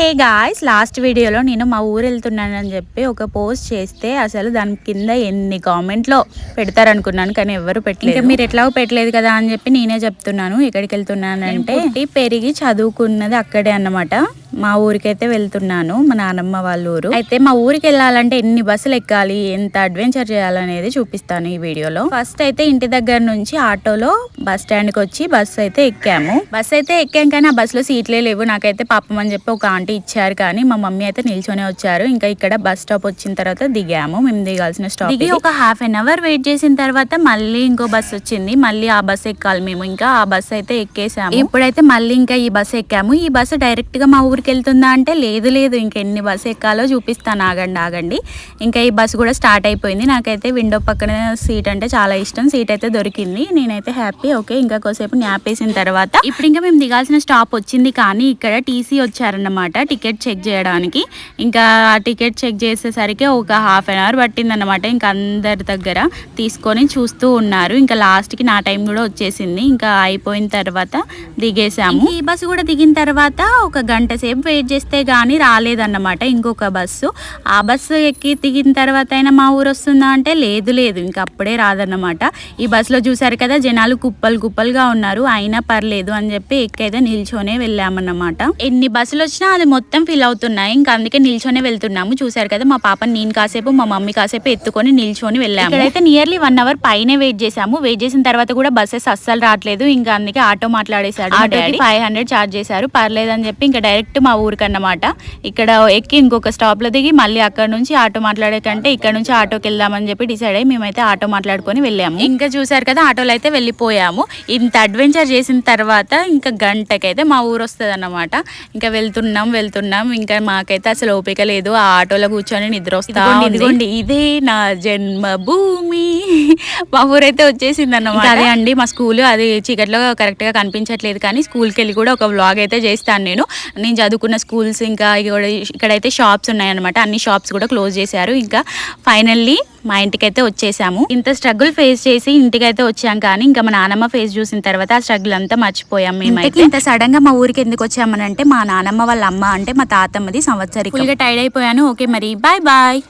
Hey guys last వీడియోలో నేను మా ఊరు వెళ్తున్నానని చెప్పి ఒక పోస్ట్ చేస్తే అసలు దాని కింద ఎన్ని కామెంట్లో పెడతారనుకున్నాను కానీ ఎవరు పెట్టలేదు. మీరు ఎట్లాగో పెట్టలేదు కదా అని చెప్పి నేనే చెప్తున్నాను ఎక్కడికి వెళ్తున్నానంటే పెరిగి చదువుకున్నది అక్కడే అన్నమాట. మా ఊరికైతే వెళ్తున్నాను మా నానమ్మ వాళ్ళ ఊరు. అయితే మా ఊరికి వెళ్ళాలంటే ఎన్ని బస్సులు ఎక్కాలి ఎంత అడ్వెంచర్ చేయాలనేది చూపిస్తాను ఈ వీడియోలో. ఫస్ట్ అయితే ఇంటి దగ్గర నుంచి ఆటోలో బస్ స్టాండ్కి వచ్చి బస్ అయితే ఎక్కాము. బస్ అయితే ఎక్కాం కానీ ఆ బస్లో సీట్లే లేవు. నాకైతే పాపం అని చెప్పి ఒక ఆంటీ ఇచ్చారు కానీ మా మమ్మీ అయితే నిల్చొనే వచ్చారు. ఇంకా ఇక్కడ బస్ స్టాప్ వచ్చిన తర్వాత దిగాము. మేము దిగాల్సిన స్టాప్ దిగి ఒక హాఫ్ అన్ అవర్ వెయిట్ చేసిన తర్వాత మళ్ళీ ఇంకో బస్ వచ్చింది. మళ్ళీ ఆ బస్ ఎక్కాలి మేము. ఇంకా ఆ బస్ అయితే ఎక్కేసాము. ఇప్పుడైతే మళ్ళీ ఇంకా ఈ బస్ ఎక్కాము. ఈ బస్సు డైరెక్ట్గా మా ఊరికి వెళ్తుందా అంటే లేదు లేదు. ఇంకా ఎన్ని బస్సు ఎక్కాలో చూపిస్తాను ఆగండి ఆగండి. ఇంకా ఈ బస్సు కూడా స్టార్ట్ అయిపోయింది. నాకైతే విండో పక్కన సీట్ అంటే చాలా ఇష్టం. సీట్ అయితే దొరికింది. నేనైతే హ్యాపీ. ఓకే ఇంకా కొద్దిసేపు న్యాపేసిన తర్వాత. ఇప్పుడు ఇంకా మేము దిగాల్సిన స్టాప్ వచ్చింది కానీ ఇక్కడ టీసీ వచ్చారన్నమాట టికెట్ చెక్ చేయడానికి. ఇంకా ఆ టికెట్ చెక్ చేసేసరికి ఒక హాఫ్ అన్ అవర్ పట్టిందన్నమాట. ఇంకా అందరి దగ్గర తీసుకొని చూస్తూ ఉన్నారు. ఇంకా లాస్ట్కి నా టైం కూడా వచ్చేసింది. ఇంకా అయిపోయిన తర్వాత దిగేసాము. ఈ బస్సు కూడా దిగిన తర్వాత ఒక గంట సేపు వెయిట్ చేస్తే గానీ రాలేదన్నమాట ఇంకొక బస్సు. ఆ బస్సు ఎక్కి దిగిన తర్వాత అయినా మా ఊరు వస్తుందా అంటే లేదు లేదు. ఇంకా అప్పుడే రాదన్నమాట. ఈ బస్సులో చూసారు కదా జనాలు కుప్పలు కుప్పలుగా ఉన్నారు. అయినా పర్లేదు అని చెప్పి ఎక్కైతే నిల్చొనే వెళ్ళామన్నమాట. ఎన్ని బస్సులు వచ్చినా అది మొత్తం ఫిల్ అవుతున్నాయి. ఇంకా అందుకే నిల్చొనే వెళ్తున్నాము. చూసారు కదా మా పాపని నేను కాసేపు మా మమ్మీ కాసేపు ఎత్తుకొని నిల్చొని వెళ్ళాము. ఇక్కడైతే నియర్లీ వన్ అవర్ పైనే వెయిట్ చేసాము వెయిట్ చేసిన తర్వాత కూడా బస్సెస్ అస్సలు రావట్లేదు. ఇంకా అందుకే ఆటో మాట్లాడేశాడు ఫైవ్ హండ్రెడ్ చార్జ్ చేశారు. పర్లేదు అని చెప్పి ఇంకా డైరెక్ట్ మా ఊరికి అన్నమాట ఇక్కడ ఎక్కి ఇంకొక స్టాప్లో దిగి మళ్ళీ అక్కడ నుంచి ఆటో మాట్లాడే కంటే ఇక్కడ నుంచి ఆటోకి వెళ్దామని చెప్పి డిసైడ్ అయ్యి మేమైతే ఆటో మాట్లాడుకొని వెళ్ళాము. ఇంకా చూసారు కదా ఆటోలో అయితే వెళ్ళిపోయాము. ఇంత అడ్వెంచర్ చేసిన తర్వాత ఇంకా గంటకైతే మా ఊరు వస్తుంది అన్నమాట ఇంకా వెళ్తున్నాం వెళ్తున్నాం. ఇంకా మాకైతే అసలు ఓపిక లేదు. ఆ ఆటోలో కూర్చొని నిద్ర వస్తా ఇదిగోండి ఇదే నా జన్మ భూమి మా ఊరైతే వచ్చేసింది అన్నమాట అదే అండి మా స్కూల్ అది చీకట్లో కరెక్ట్గా కనిపించట్లేదు. కానీ స్కూల్కి వెళ్ళి కూడా ఒక వ్లాగ్ అయితే చేస్తాను నేను. నేను చదువుకున్న స్కూల్స్ ఇంకా ఇక్కడ ఇక్కడైతే షాప్స్ ఉన్నాయన్నమాట. అన్ని షాప్స్ కూడా క్లోజ్ చేశారు. ఇంకా ఫైనల్లీ మా ఇంటికైతే వచ్చేసాము. ఇంత స్ట్రగుల్ ఫేస్ చేసి ఇంటికైతే వచ్చాం కానీ ఇంకా మా నానమ్మ ఫేస్ చూసిన తర్వాత ఆ స్ట్రగుల్ అంతా మర్చిపోయాం మేమైతే. ఇంత సడన్గా మా ఊరికి ఎందుకు వచ్చామనంటే మా నానమ్మ వాళ్ళ అమ్మ అంటే మా తాతమ్మది సంవత్సరం ఫుల్గా టైర్డ్ అయిపోయాను. ఓకే మరి. Bye bye